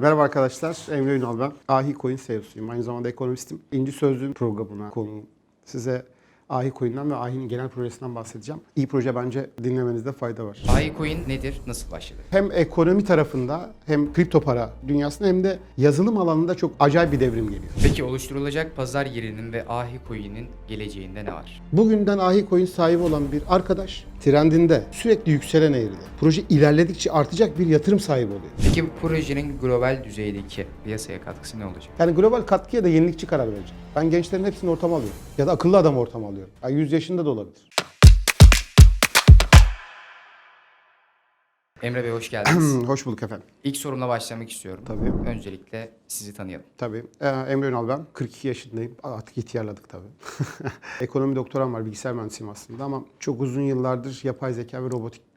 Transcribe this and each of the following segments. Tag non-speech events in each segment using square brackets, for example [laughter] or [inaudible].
Merhaba arkadaşlar, Emre Ünal ben. Ahi Coin CEO'suyum. Aynı zamanda ekonomistim. İnci Sözlüğün programına konuğum. Size Ahi Coin'den ve Ahi'nin genel projesinden bahsedeceğim. İyi proje bence dinlemenizde fayda var. Ahicoin nedir? Nasıl başladı? Hem ekonomi tarafında hem kripto para dünyasında hem de yazılım alanında çok acayip bir devrim geliyor. Peki oluşturulacak pazar yerinin ve Ahicoin'in geleceğinde ne var? Bugünden Ahi Coin sahibi olan bir arkadaş trendinde sürekli yükselen eğride proje ilerledikçe artacak bir yatırım sahibi oluyor. Peki bu projenin global düzeydeki piyasaya katkısı ne olacak? Yani global katkıya da yenilikçi karar verecek. Ben gençlerin hepsini ortama alıyorum. Ya da akıllı adam ortama alıyorum. Yani 100 yaşında da olabilir. Emre Bey hoş geldiniz. [clears throat] Hoş bulduk efendim. İlk sorumla başlamak istiyorum. Tabii. Öncelikle sizi tanıyalım. Tabii. Ee, Emre Ünal ben. 42 yaşındayım. Artık ihtiyarladık tabii. [laughs] Ekonomi doktoram var. Bilgisayar mühendisiyim aslında ama çok uzun yıllardır yapay zeka ve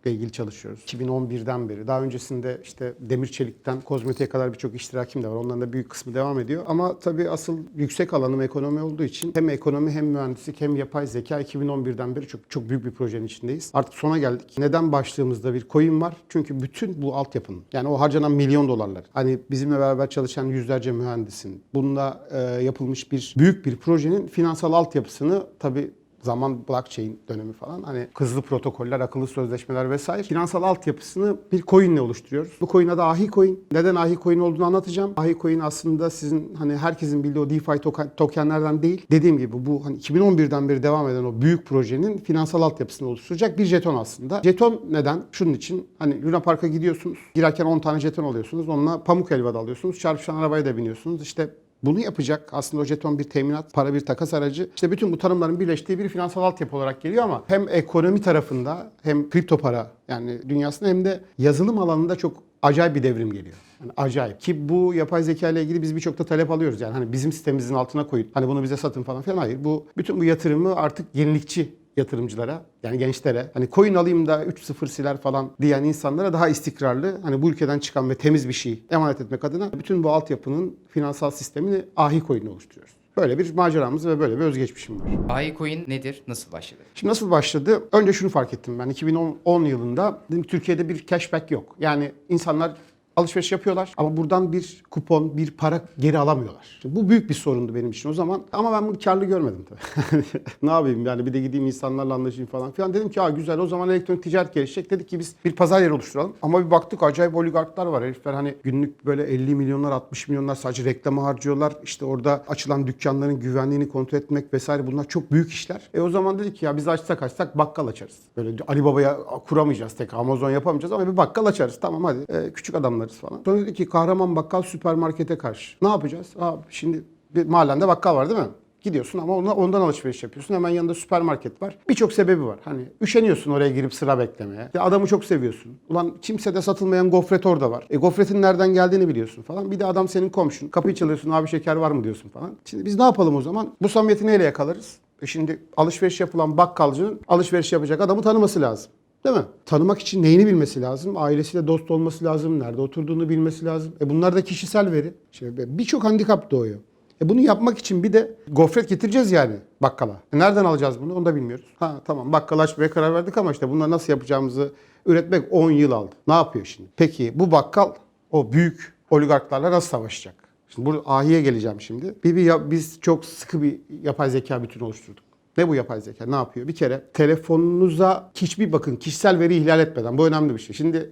robotikle ilgili çalışıyoruz. 2011'den beri. Daha öncesinde işte demir çelikten kozmetiğe kadar birçok iştirakim de var. Onların da büyük kısmı devam ediyor. Ama tabii asıl yüksek alanım ekonomi olduğu için hem ekonomi hem mühendislik hem yapay zeka 2011'den beri çok çok büyük bir projenin içindeyiz. Artık sona geldik. Neden başlığımızda bir coin var? Çünkü bütün bu altyapının yani o harcanan milyon dolarlar. Hani bizimle beraber çalışan yüzlerce mühendisin. Bununla e, yapılmış bir büyük bir projenin finansal altyapısını tabii zaman blockchain dönemi falan hani hızlı protokoller, akıllı sözleşmeler vesaire finansal altyapısını bir coin oluşturuyoruz. Bu coin adı Ahi. Neden Ahi Coin olduğunu anlatacağım. Ahi Coin aslında sizin hani herkesin bildiği o DeFi token, tokenlerden değil. Dediğim gibi bu hani 2011'den beri devam eden o büyük projenin finansal altyapısını oluşturacak bir jeton aslında. Jeton neden? Şunun için hani Luna Park'a gidiyorsunuz. Girerken 10 tane jeton alıyorsunuz. Onunla pamuk helva alıyorsunuz. Çarpışan arabaya da biniyorsunuz. İşte bunu yapacak aslında o jeton bir teminat, para bir takas aracı. İşte bütün bu tanımların birleştiği bir finansal altyapı olarak geliyor ama hem ekonomi tarafında hem kripto para yani dünyasında hem de yazılım alanında çok acayip bir devrim geliyor. Yani acayip. Ki bu yapay zeka ile ilgili biz birçok da talep alıyoruz. Yani hani bizim sitemimizin altına koyun. Hani bunu bize satın falan filan. Hayır. Bu bütün bu yatırımı artık yenilikçi yatırımcılara yani gençlere hani coin alayım da 3-0 siler falan diyen insanlara daha istikrarlı hani bu ülkeden çıkan ve temiz bir şey emanet etmek adına bütün bu altyapının finansal sistemini ahi coin'le oluşturuyoruz. Böyle bir maceramız ve böyle bir özgeçmişim var. Ahicoin nedir? Nasıl başladı? Şimdi nasıl başladı? Önce şunu fark ettim ben 2010 yılında dedim Türkiye'de bir cashback yok. Yani insanlar alışveriş yapıyorlar ama buradan bir kupon, bir para geri alamıyorlar. Şimdi bu büyük bir sorundu benim için o zaman. Ama ben bunu karlı görmedim tabii. [laughs] ne yapayım yani bir de gideyim insanlarla anlaşayım falan filan. Dedim ki ha güzel o zaman elektronik ticaret gelişecek. Dedik ki biz bir pazar yeri oluşturalım. Ama bir baktık acayip oligarklar var. Herifler hani günlük böyle 50 milyonlar 60 milyonlar sadece reklama harcıyorlar. İşte orada açılan dükkanların güvenliğini kontrol etmek vesaire bunlar çok büyük işler. E o zaman dedik ki ya biz açsak açsak bakkal açarız. Böyle Ali Baba'ya kuramayacağız tek Amazon yapamayacağız ama bir bakkal açarız. Tamam hadi E, küçük adamlarız falan. Sonra dedi ki kahraman bakkal süpermarkete karşı. Ne yapacağız? Abi şimdi bir mahallende bakkal var değil mi? Gidiyorsun ama ondan alışveriş yapıyorsun. Hemen yanında süpermarket var. Birçok sebebi var. Hani üşeniyorsun oraya girip sıra beklemeye. Ya adamı çok seviyorsun. Ulan kimsede satılmayan gofret orada var. E gofretin nereden geldiğini biliyorsun falan. Bir de adam senin komşun. Kapıyı çalıyorsun abi şeker var mı diyorsun falan. Şimdi biz ne yapalım o zaman? Bu samimiyeti neyle yakalarız? E şimdi alışveriş yapılan bakkalcının alışveriş yapacak adamı tanıması lazım. Değil mi? Tanımak için neyini bilmesi lazım? Ailesiyle dost olması lazım. Nerede oturduğunu bilmesi lazım. E bunlar da kişisel veri. Şimdi birçok handikap doğuyor. E bunu yapmak için bir de gofret getireceğiz yani bakkala. E nereden alacağız bunu onu da bilmiyoruz. Ha tamam bakkal açmaya karar verdik ama işte bunları nasıl yapacağımızı üretmek 10 yıl aldı. Ne yapıyor şimdi? Peki bu bakkal o büyük oligarklarla nasıl savaşacak? Şimdi burada ahiye geleceğim şimdi. Bir, bir biz çok sıkı bir yapay zeka bütünü oluşturduk. Ne bu yapay zeka? Ne yapıyor? Bir kere telefonunuza hiçbir bakın kişisel veri ihlal etmeden. Bu önemli bir şey. Şimdi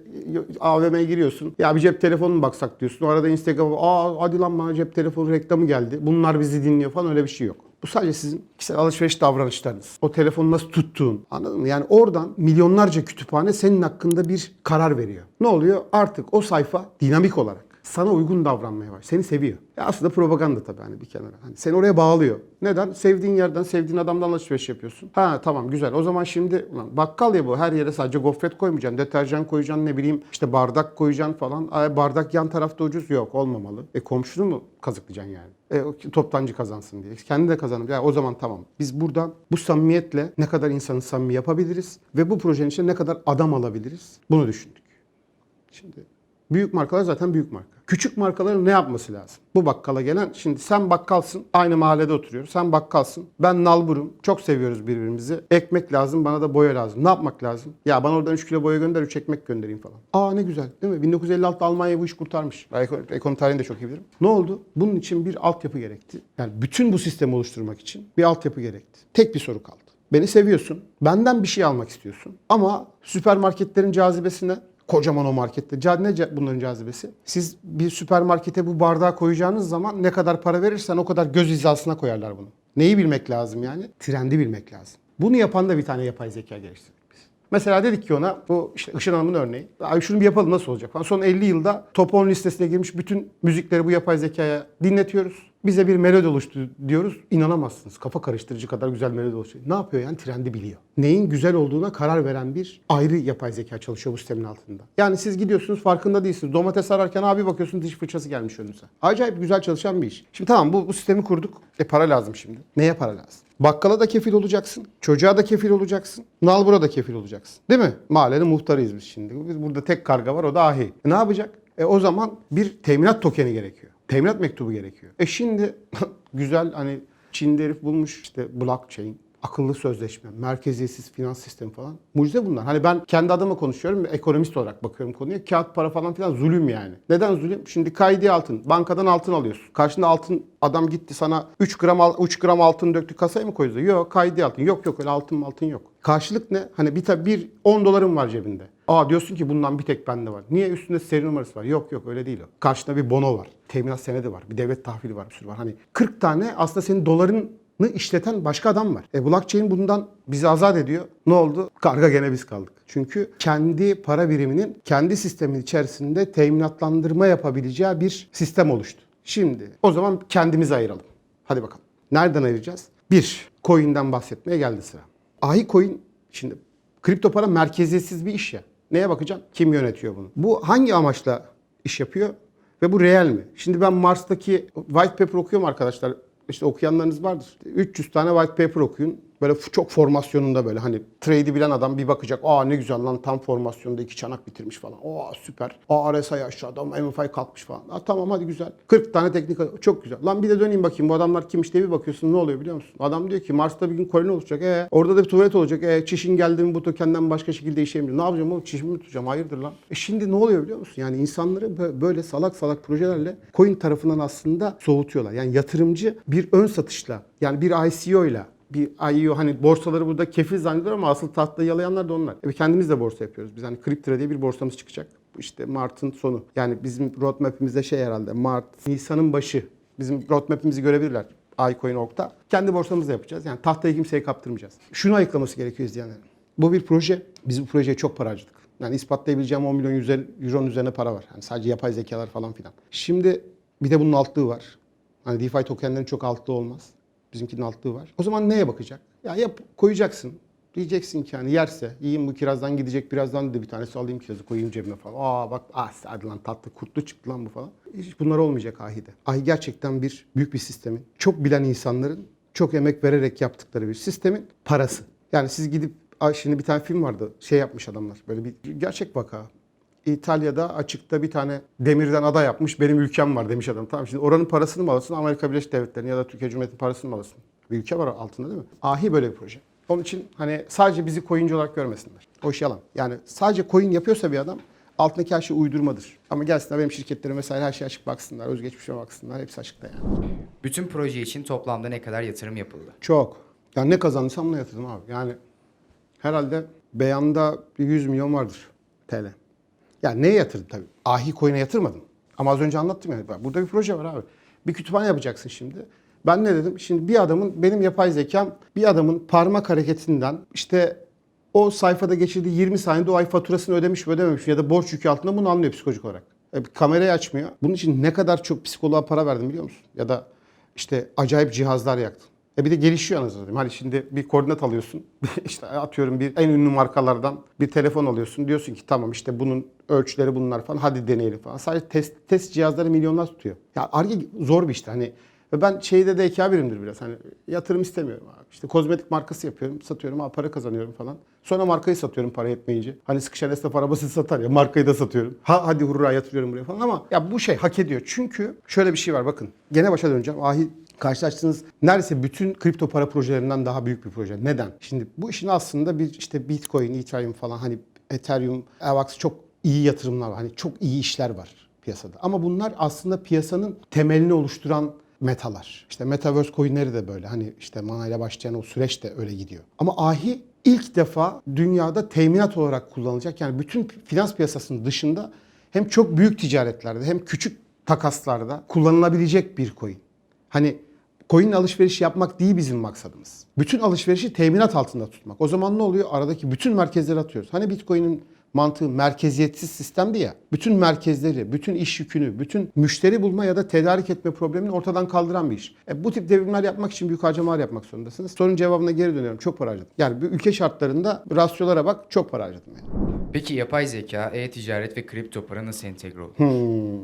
AVM'ye giriyorsun. Ya bir cep telefonu mu baksak diyorsun. O arada Instagram'a aa hadi lan bana cep telefonu reklamı geldi. Bunlar bizi dinliyor falan öyle bir şey yok. Bu sadece sizin kişisel alışveriş davranışlarınız. O telefonu nasıl tuttuğun. Anladın mı? Yani oradan milyonlarca kütüphane senin hakkında bir karar veriyor. Ne oluyor? Artık o sayfa dinamik olarak sana uygun davranmaya başlıyor. Seni seviyor. Ya aslında propaganda tabii hani bir kenara. Hani seni oraya bağlıyor. Neden? Sevdiğin yerden, sevdiğin adamdan alışveriş yapıyorsun. Ha tamam güzel. O zaman şimdi ulan bakkal ya bu. Her yere sadece gofret koymayacaksın. Deterjan koyacaksın ne bileyim işte bardak koyacaksın falan. Ay, bardak yan tarafta ucuz. Yok olmamalı. E komşunu mu kazıklayacaksın yani? E, toptancı kazansın diye. Kendi de kazanır. Ya o zaman tamam. Biz burada bu samimiyetle ne kadar insanı samimi yapabiliriz ve bu projenin içine ne kadar adam alabiliriz? Bunu düşündük. Şimdi büyük markalar zaten büyük marka. Küçük markaların ne yapması lazım? Bu bakkala gelen, şimdi sen bakkalsın, aynı mahallede oturuyoruz. Sen bakkalsın, ben nalburum, çok seviyoruz birbirimizi. Ekmek lazım, bana da boya lazım. Ne yapmak lazım? Ya bana oradan 3 kilo boya gönder, 3 ekmek göndereyim falan. Aa ne güzel değil mi? 1956'da Almanya bu iş kurtarmış. Ekonomi, ekonomi tarihini de çok iyi bilirim. Ne oldu? Bunun için bir altyapı gerekti. Yani bütün bu sistemi oluşturmak için bir altyapı gerekti. Tek bir soru kaldı. Beni seviyorsun, benden bir şey almak istiyorsun. Ama süpermarketlerin cazibesine kocaman o markette. Ne bunların cazibesi? Siz bir süpermarkete bu bardağı koyacağınız zaman ne kadar para verirsen o kadar göz hizasına koyarlar bunu. Neyi bilmek lazım yani? Trendi bilmek lazım. Bunu yapan da bir tane yapay zeka geliştirdik biz. Mesela dedik ki ona bu işte Işın Hanım'ın örneği. Abi şunu bir yapalım nasıl olacak falan. Son 50 yılda top 10 listesine girmiş bütün müzikleri bu yapay zekaya dinletiyoruz. Bize bir melodi oluştu diyoruz. İnanamazsınız. Kafa karıştırıcı kadar güzel melodi oluşturuyor. Ne yapıyor yani? Trendi biliyor. Neyin güzel olduğuna karar veren bir ayrı yapay zeka çalışıyor bu sistemin altında. Yani siz gidiyorsunuz farkında değilsiniz. Domates ararken abi bakıyorsun diş fırçası gelmiş önünüze. Acayip güzel çalışan bir iş. Şimdi tamam bu, bu sistemi kurduk. E para lazım şimdi. Neye para lazım? Bakkala da kefil olacaksın. Çocuğa da kefil olacaksın. Nalbura da kefil olacaksın. Değil mi? Mahallenin muhtarıyız biz şimdi. Biz burada tek karga var o da ahi. E ne yapacak? E o zaman bir teminat tokeni gerekiyor. Teminat mektubu gerekiyor. E şimdi [laughs] güzel hani Çin'de herif bulmuş işte blockchain, akıllı sözleşme, merkeziyetsiz finans sistemi falan. Mucize bunlar. Hani ben kendi adıma konuşuyorum, ekonomist olarak bakıyorum konuya. Kağıt para falan filan zulüm yani. Neden zulüm? Şimdi kaydi altın. Bankadan altın alıyorsun. Karşında altın adam gitti sana 3 gram al- 3 gram altın döktü kasaya mı koydu? Yok kaydi altın. Yok yok öyle altın altın yok. Karşılık ne? Hani bir tabi bir 10 dolarım var cebinde. Aa diyorsun ki bundan bir tek bende var. Niye üstünde seri numarası var? Yok yok öyle değil o. Karşında bir bono var. Teminat senedi var. Bir devlet tahvili var. Bir sürü var. Hani 40 tane aslında senin doların işleten başka adam var. E blockchain bundan bizi azat ediyor. Ne oldu? Karga gene biz kaldık. Çünkü kendi para biriminin kendi sistemin içerisinde teminatlandırma yapabileceği bir sistem oluştu. Şimdi o zaman kendimizi ayıralım. Hadi bakalım. Nereden ayıracağız? Bir, coin'den bahsetmeye geldi sıra. Ahi coin şimdi kripto para merkeziyetsiz bir iş ya. Neye bakacağım? Kim yönetiyor bunu? Bu hangi amaçla iş yapıyor? Ve bu reel mi? Şimdi ben Mars'taki white paper okuyorum arkadaşlar. İşte okuyanlarınız vardır. 300 tane white paper okuyun. Böyle çok formasyonunda böyle hani trade'i bilen adam bir bakacak. Aa ne güzel lan tam formasyonda iki çanak bitirmiş falan. Aa süper. Aa RSI aşağıda MFI kalkmış falan. Aa, tamam hadi güzel. 40 tane teknik çok güzel. Lan bir de döneyim bakayım bu adamlar kimmiş diye bir bakıyorsun ne oluyor biliyor musun? Adam diyor ki Mars'ta bir gün koloni olacak. E orada da bir tuvalet olacak. E çişin geldi mi bu tokenden başka şekilde işleyemiyor. Ne yapacağım oğlum çişimi mi tutacağım? Hayırdır lan? E şimdi ne oluyor biliyor musun? Yani insanları bö- böyle salak salak projelerle coin tarafından aslında soğutuyorlar. Yani yatırımcı bir ön satışla yani bir ICO ile bir IEO hani borsaları burada kefil zannediyor ama asıl tahtayı yalayanlar da onlar. E kendimiz de borsa yapıyoruz. Biz hani Kriptra diye bir borsamız çıkacak. İşte Mart'ın sonu. Yani bizim roadmap'imizde şey herhalde Mart, Nisan'ın başı. Bizim roadmap'imizi görebilirler. iCoin.org'da. Kendi borsamızda yapacağız. Yani tahtayı kimseye kaptırmayacağız. Şunu ayıklaması gerekiyor izleyenlerin. Bu bir proje. Biz bu projeye çok para harcadık. Yani ispatlayabileceğim 10 milyon euronun üzerine para var. Yani sadece yapay zekalar falan filan. Şimdi bir de bunun altlığı var. Hani DeFi tokenlerin çok altlığı olmaz. Bizimkinin altlığı var. O zaman neye bakacak? Ya yap koyacaksın. Diyeceksin ki hani yerse yiyeyim bu kirazdan gidecek birazdan da bir tanesi alayım kirazı koyayım cebime falan. Aa bak ah hadi lan tatlı kurtlu çıktı lan bu falan. Hiç bunlar olmayacak ahide. Ahi gerçekten bir büyük bir sistemin çok bilen insanların çok emek vererek yaptıkları bir sistemin parası. Yani siz gidip şimdi bir tane film vardı. Şey yapmış adamlar. Böyle bir gerçek vaka. İtalya'da açıkta bir tane demirden ada yapmış. Benim ülkem var demiş adam. Tamam şimdi oranın parasını mı alırsın? Amerika Birleşik Devletleri'nin ya da Türkiye Cumhuriyeti'nin parasını mı alırsın? Bir ülke var altında değil mi? Ahi böyle bir proje. Onun için hani sadece bizi coinci olarak görmesinler. O iş yalan. Yani sadece coin yapıyorsa bir adam altındaki her şey uydurmadır. Ama gelsinler benim şirketlerim vesaire her şey açık baksınlar. Özgeçmişime baksınlar. Hepsi açıkta yani. Bütün proje için toplamda ne kadar yatırım yapıldı? Çok. Yani ne kazandıysam buna yatırdım abi. Yani herhalde beyanda bir 100 milyon vardır TL. Yani neye yatırdım tabii? Ahi coin'e yatırmadım. Ama az önce anlattım yani. Burada bir proje var abi. Bir kütüphane yapacaksın şimdi. Ben ne dedim? Şimdi bir adamın, benim yapay zekam bir adamın parmak hareketinden işte o sayfada geçirdiği 20 saniyede o ay faturasını ödemiş mi ödememiş mi ya da borç yükü altında bunu anlıyor psikolojik olarak. E, kamerayı açmıyor. Bunun için ne kadar çok psikoloğa para verdim biliyor musun? Ya da işte acayip cihazlar yaktım. E bir de gelişiyor anasını satayım. Hani şimdi bir koordinat alıyorsun. [laughs] işte atıyorum bir en ünlü markalardan bir telefon alıyorsun. Diyorsun ki tamam işte bunun ölçüleri bunlar falan. Hadi deneyelim falan. Sadece test, test cihazları milyonlar tutuyor. Ya Arge zor bir işte. Hani Ve ben şeyde de ekabirimdir biraz. Hani yatırım istemiyorum abi. İşte kozmetik markası yapıyorum, satıyorum, abi para kazanıyorum falan. Sonra markayı satıyorum para yetmeyince. Hani sıkışan esnaf arabasını satar ya markayı da satıyorum. Ha hadi hurra yatırıyorum buraya falan ama ya bu şey hak ediyor. Çünkü şöyle bir şey var bakın. Gene başa döneceğim. Ahi karşılaştığınız neredeyse bütün kripto para projelerinden daha büyük bir proje. Neden? Şimdi bu işin aslında bir işte Bitcoin, Ethereum falan hani Ethereum, Avax çok iyi yatırımlar var. Hani çok iyi işler var piyasada. Ama bunlar aslında piyasanın temelini oluşturan metalar. İşte Metaverse coinleri de böyle. Hani işte Mana ile başlayan o süreç de öyle gidiyor. Ama ahi ilk defa dünyada teminat olarak kullanılacak. Yani bütün finans piyasasının dışında hem çok büyük ticaretlerde hem küçük takaslarda kullanılabilecek bir coin. Hani coin alışveriş yapmak değil bizim maksadımız. Bütün alışverişi teminat altında tutmak. O zaman ne oluyor? Aradaki bütün merkezleri atıyoruz. Hani Bitcoin'in mantığı merkeziyetsiz sistemdi ya. Bütün merkezleri, bütün iş yükünü, bütün müşteri bulma ya da tedarik etme problemini ortadan kaldıran bir iş. E, bu tip devrimler yapmak için büyük harcamalar yapmak zorundasınız. Sorun cevabına geri dönüyorum. Çok para harcadım. Yani bir ülke şartlarında rasyolara bak çok para harcadım yani. Peki yapay zeka, e-ticaret ve kripto para nasıl entegre olur? Hmm,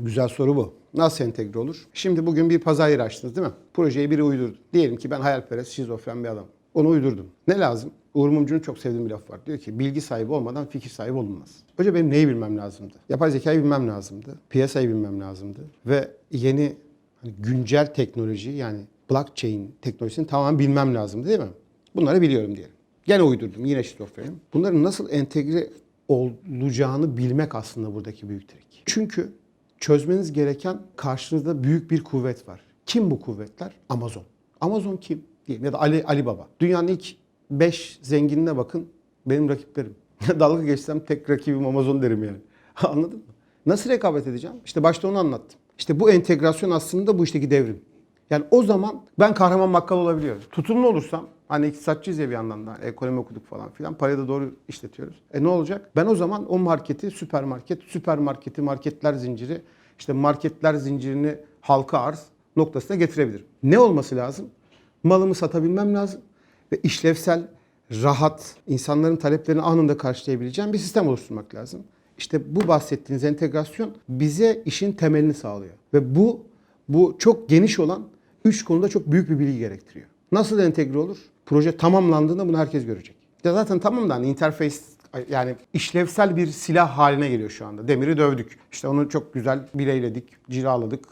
güzel soru bu. Nasıl entegre olur? Şimdi bugün bir pazar yeri açtınız değil mi? Projeyi biri uydurdu. Diyelim ki ben hayalperest, şizofren bir adam. Onu uydurdum. Ne lazım? Uğur Mumcu'nun çok sevdiğim bir laf var. Diyor ki bilgi sahibi olmadan fikir sahibi olunmaz. Önce benim neyi bilmem lazımdı? Yapay zekayı bilmem lazımdı. Piyasayı bilmem lazımdı. Ve yeni hani güncel teknoloji yani blockchain teknolojisini tamamen bilmem lazımdı değil mi? Bunları biliyorum diyelim. Gene uydurdum. Yine şizofrenim. Bunların nasıl entegre olacağını bilmek aslında buradaki büyük trik. Çünkü çözmeniz gereken karşınızda büyük bir kuvvet var. Kim bu kuvvetler? Amazon. Amazon kim? Diyelim ya da Ali, Ali Baba. Dünyanın ilk 5 zenginine bakın benim rakiplerim. [laughs] Dalga geçsem tek rakibim Amazon derim yani. [laughs] Anladın mı? Nasıl rekabet edeceğim? İşte başta onu anlattım. İşte bu entegrasyon aslında bu işteki devrim. Yani o zaman ben kahraman bakkal olabiliyorum. Tutumlu olursam hani iktisatçıyız ya bir yandan da ekonomi okuduk falan filan parayı da doğru işletiyoruz. E ne olacak? Ben o zaman o marketi süpermarket, süpermarketi marketler zinciri, işte marketler zincirini halka arz noktasına getirebilirim. Ne olması lazım? Malımı satabilmem lazım ve işlevsel, rahat, insanların taleplerini anında karşılayabileceğim bir sistem oluşturmak lazım. İşte bu bahsettiğiniz entegrasyon bize işin temelini sağlıyor. Ve bu bu çok geniş olan üç konuda çok büyük bir bilgi gerektiriyor. Nasıl entegre olur? Proje tamamlandığında bunu herkes görecek. Ya zaten tamam da hani interface yani işlevsel bir silah haline geliyor şu anda. Demiri dövdük. İşte onu çok güzel bileyledik, cilaladık.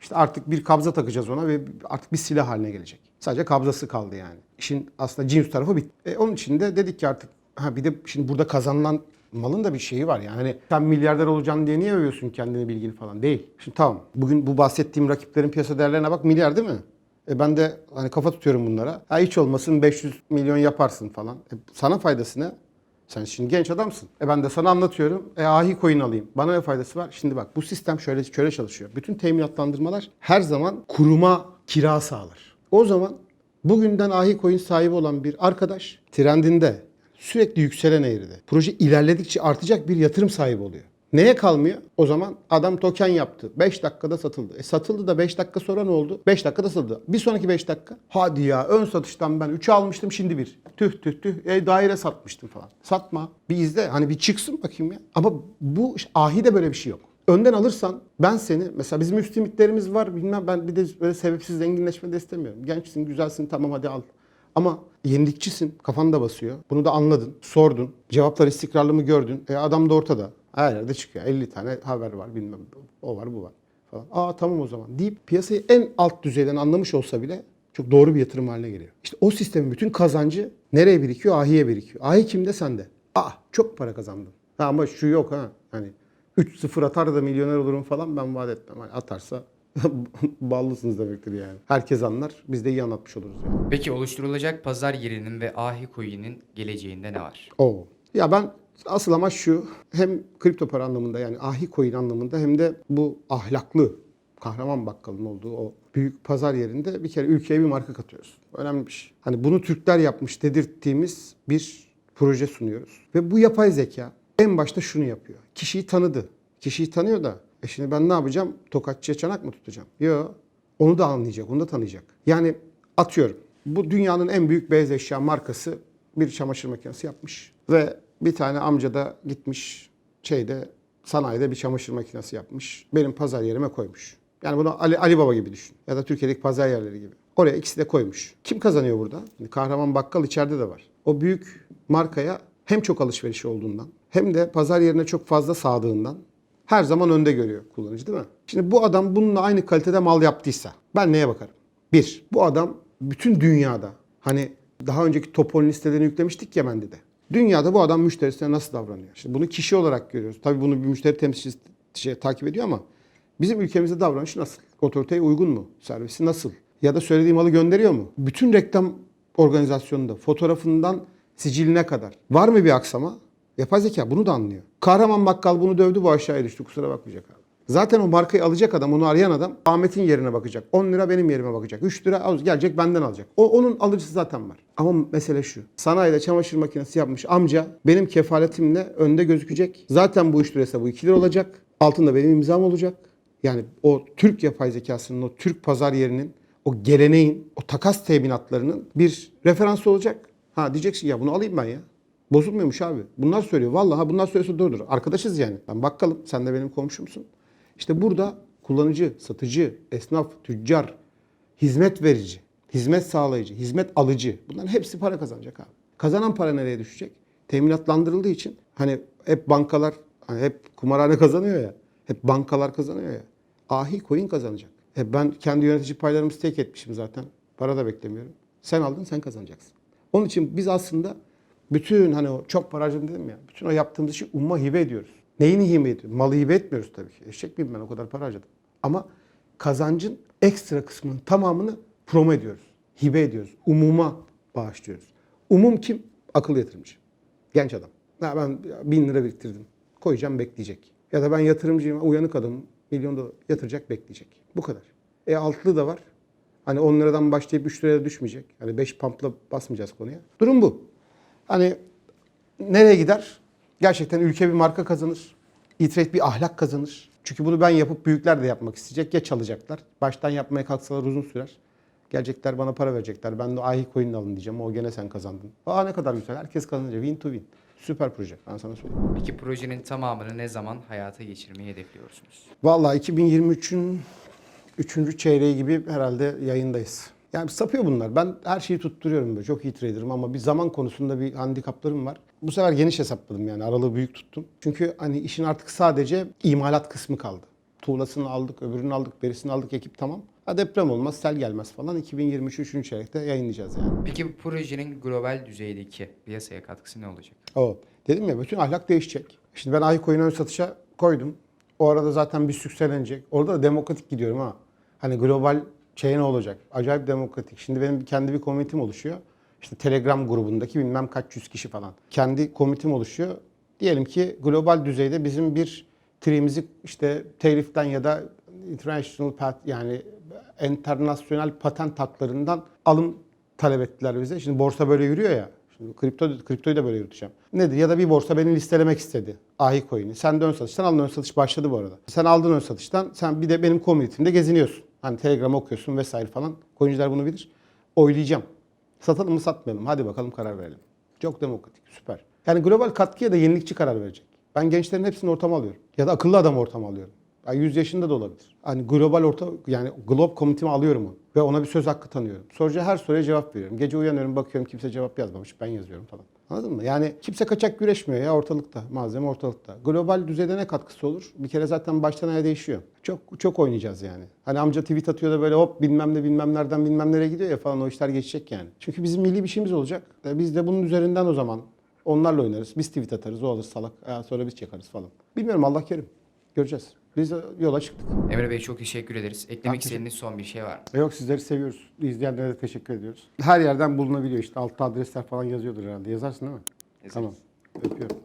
İşte artık bir kabza takacağız ona ve artık bir silah haline gelecek. Sadece kabzası kaldı yani. İşin aslında cins tarafı bitti. E, onun için de dedik ki artık ha bir de şimdi burada kazanılan malın da bir şeyi var yani. Hani sen milyarder olacaksın diye niye övüyorsun kendini bilgili falan değil. Şimdi tamam bugün bu bahsettiğim rakiplerin piyasa değerlerine bak milyar değil mi? E ben de hani kafa tutuyorum bunlara. Ha hiç olmasın 500 milyon yaparsın falan. E sana faydası ne? Sen şimdi genç adamsın. E ben de sana anlatıyorum. E ahi coin alayım. Bana ne faydası var? Şimdi bak bu sistem şöyle şöyle çalışıyor. Bütün teminatlandırmalar her zaman kuruma kira sağlar. O zaman bugünden ahi coin sahibi olan bir arkadaş trendinde sürekli yükselen eğride. Proje ilerledikçe artacak bir yatırım sahibi oluyor. Neye kalmıyor? O zaman adam token yaptı. 5 dakikada satıldı. E satıldı da 5 dakika sonra ne oldu? 5 dakikada satıldı. Bir sonraki 5 dakika. Hadi ya ön satıştan ben 3'e almıştım şimdi 1. Tüh tüh tüh. E daire satmıştım falan. Satma. Bir izle. Hani bir çıksın bakayım ya. Ama bu ahide böyle bir şey yok. Önden alırsan ben seni mesela bizim üst limitlerimiz var bilmem ben bir de böyle sebepsiz zenginleşme de istemiyorum. Gençsin, güzelsin tamam hadi al. Ama yenilikçisin, kafan da basıyor. Bunu da anladın, sordun. Cevaplar istikrarlı mı gördün? E adam da ortada. Her yerde çıkıyor. 50 tane haber var bilmem o var bu var falan. Aa tamam o zaman deyip piyasayı en alt düzeyden anlamış olsa bile çok doğru bir yatırım haline geliyor. İşte o sistemin bütün kazancı nereye birikiyor? Ahiye birikiyor. Ahi kimde? Sende. Aa çok para kazandın. Ha, ama şu yok ha. Hani 3-0 atar da milyoner olurum falan ben vaat etmem. Hani atarsa [laughs] ballısınız demektir yani. Herkes anlar. Biz de iyi anlatmış oluruz yani. Peki oluşturulacak pazar yerinin ve ahi coin'in geleceğinde ne var? Oo. Ya ben asıl amaç şu. Hem kripto para anlamında yani ahi coin anlamında hem de bu ahlaklı kahraman bakkalın olduğu o büyük pazar yerinde bir kere ülkeye bir marka katıyoruz. Önemli bir şey. Hani bunu Türkler yapmış dedirttiğimiz bir proje sunuyoruz. Ve bu yapay zeka en başta şunu yapıyor. Kişiyi tanıdı. Kişiyi tanıyor da e şimdi ben ne yapacağım? Tokatçıya çanak mı tutacağım? Yok. Onu da anlayacak, onu da tanıyacak. Yani atıyorum. Bu dünyanın en büyük beyaz eşya markası bir çamaşır makinesi yapmış. Ve bir tane amca da gitmiş şeyde sanayide bir çamaşır makinesi yapmış. Benim pazar yerime koymuş. Yani bunu Ali, Ali Baba gibi düşün. Ya da Türkiye'deki pazar yerleri gibi. Oraya ikisi de koymuş. Kim kazanıyor burada? Kahraman Bakkal içeride de var. O büyük markaya hem çok alışveriş olduğundan hem de pazar yerine çok fazla sağdığından her zaman önde görüyor kullanıcı değil mi? Şimdi bu adam bununla aynı kalitede mal yaptıysa ben neye bakarım? Bir, bu adam bütün dünyada hani daha önceki Topol listelerini yüklemiştik ya Mendy'de. Dünyada bu adam müşterisine nasıl davranıyor? Şimdi bunu kişi olarak görüyoruz. Tabii bunu bir müşteri temsilcisi şey, takip ediyor ama bizim ülkemizde davranışı nasıl? Otoriteye uygun mu? Servisi nasıl? Ya da söylediği malı gönderiyor mu? Bütün reklam organizasyonunda fotoğrafından siciline kadar var mı bir aksama? Yapay zeka bunu da anlıyor. Kahraman bakkal bunu dövdü bu aşağıya düştü kusura bakmayacak abi. Zaten o markayı alacak adam, onu arayan adam Ahmet'in yerine bakacak. 10 lira benim yerime bakacak. 3 lira gelecek benden alacak. O onun alıcısı zaten var. Ama mesele şu. Sanayide çamaşır makinesi yapmış amca benim kefaletimle önde gözükecek. Zaten bu 3 liraysa bu 2 lira olacak. Altında benim imzam olacak. Yani o Türk yapay zekasının, o Türk pazar yerinin, o geleneğin, o takas teminatlarının bir referansı olacak. Ha diyeceksin ya bunu alayım ben ya. Bozulmuyormuş abi. Bunlar söylüyor. Vallahi bunlar söylüyorsa doğrudur. Arkadaşız yani. Ben bakkalım. Sen de benim komşumsun. İşte burada kullanıcı, satıcı, esnaf, tüccar, hizmet verici, hizmet sağlayıcı, hizmet alıcı. Bunların hepsi para kazanacak abi. Kazanan para nereye düşecek? Teminatlandırıldığı için hani hep bankalar, hani hep kumarhane kazanıyor ya. Hep bankalar kazanıyor ya. Ahi coin kazanacak. E ben kendi yönetici paylarımı stake etmişim zaten. Para da beklemiyorum. Sen aldın sen kazanacaksın. Onun için biz aslında bütün hani o çok para harcadım dedim ya. Bütün o yaptığımız işi umma hibe ediyoruz. Neyini hibe ediyoruz? Malı hibe etmiyoruz tabii ki. Eşek miyim ben o kadar para harcadım. Ama kazancın ekstra kısmının tamamını promo ediyoruz. Hibe ediyoruz. Umuma bağışlıyoruz. Umum kim? Akıl yatırımcı. Genç adam. Ha ben bin lira biriktirdim. Koyacağım bekleyecek. Ya da ben yatırımcıyım, uyanık adamım. Milyon dolar yatıracak bekleyecek. Bu kadar. E altlı da var. Hani 10 liradan başlayıp 3 liraya düşmeyecek. Hani 5 pumpla basmayacağız konuya. Durum bu. Hani nereye gider? Gerçekten ülke bir marka kazanır. E-Trade bir ahlak kazanır. Çünkü bunu ben yapıp büyükler de yapmak isteyecek. Ya çalacaklar. Baştan yapmaya kalksalar uzun sürer. Gelecekler bana para verecekler. Ben de ahi coin'ini alın diyeceğim. O gene sen kazandın. Aa ne kadar güzel. Herkes kazanacak. Win to win. Süper proje. Ben sana söyleyeyim. Peki projenin tamamını ne zaman hayata geçirmeyi hedefliyorsunuz? Vallahi 2023'ün 3. çeyreği gibi herhalde yayındayız. Yani sapıyor bunlar. Ben her şeyi tutturuyorum böyle. Çok iyi trader'ım ama bir zaman konusunda bir handikaplarım var. Bu sefer geniş hesapladım yani. Aralığı büyük tuttum. Çünkü hani işin artık sadece imalat kısmı kaldı. Tuğlasını aldık, öbürünü aldık, berisini aldık, ekip tamam. Ha deprem olmaz, sel gelmez falan. 2023 3. çeyrekte yayınlayacağız yani. Peki bu projenin global düzeydeki piyasaya katkısı ne olacak? O. Dedim ya bütün ahlak değişecek. Şimdi ben Aycoin'i ön satışa koydum. O arada zaten bir sükselenecek. Orada da demokratik gidiyorum ha. Hani global şey ne olacak? Acayip demokratik. Şimdi benim kendi bir komitim oluşuyor. İşte Telegram grubundaki bilmem kaç yüz kişi falan. Kendi komitim oluşuyor. Diyelim ki global düzeyde bizim bir trimizi işte teliften ya da international pat yani internasyonel patent haklarından alım talep ettiler bize. Şimdi borsa böyle yürüyor ya. Şimdi kripto, kriptoyu da böyle yürüteceğim. Nedir? Ya da bir borsa beni listelemek istedi. Ahi coin'i. Sen de ön satıştan aldın. Ön satış başladı bu arada. Sen aldın ön satıştan. Sen bir de benim community'mde geziniyorsun. Hani Telegram okuyorsun vesaire falan. Coin'ciler bunu bilir. Oylayacağım. Satalım mı satmayalım. Hadi bakalım karar verelim. Çok demokratik. Süper. Yani global katkıya da yenilikçi karar verecek. Ben gençlerin hepsini ortama alıyorum. Ya da akıllı adam ortama alıyorum. Yani 100 yaşında da olabilir. Hani global orta yani glob komitimi alıyorum onu. Ve ona bir söz hakkı tanıyorum. Soracağı her soruya cevap veriyorum. Gece uyanıyorum bakıyorum kimse cevap yazmamış. Ben yazıyorum falan. Anladın mı? Yani kimse kaçak güreşmiyor ya ortalıkta. Malzeme ortalıkta. Global düzeyde ne katkısı olur? Bir kere zaten baştan aya değişiyor. Çok çok oynayacağız yani. Hani amca tweet atıyor da böyle hop bilmem ne bilmem nereden bilmem nereye gidiyor ya falan o işler geçecek yani. Çünkü bizim milli bir şeyimiz olacak. E biz de bunun üzerinden o zaman onlarla oynarız. Biz tweet atarız o alır salak. E sonra biz çakarız falan. Bilmiyorum Allah kerim. Göreceğiz. Biz yola çıktık. Emre Bey çok teşekkür ederiz. Eklemek teşekkür- istediğiniz son bir şey var mı? Yok sizleri seviyoruz. İzleyenlere de teşekkür ediyoruz. Her yerden bulunabiliyor işte. Altta adresler falan yazıyordur herhalde. Yazarsın değil mi? Yazarız. Tamam. Öpüyorum.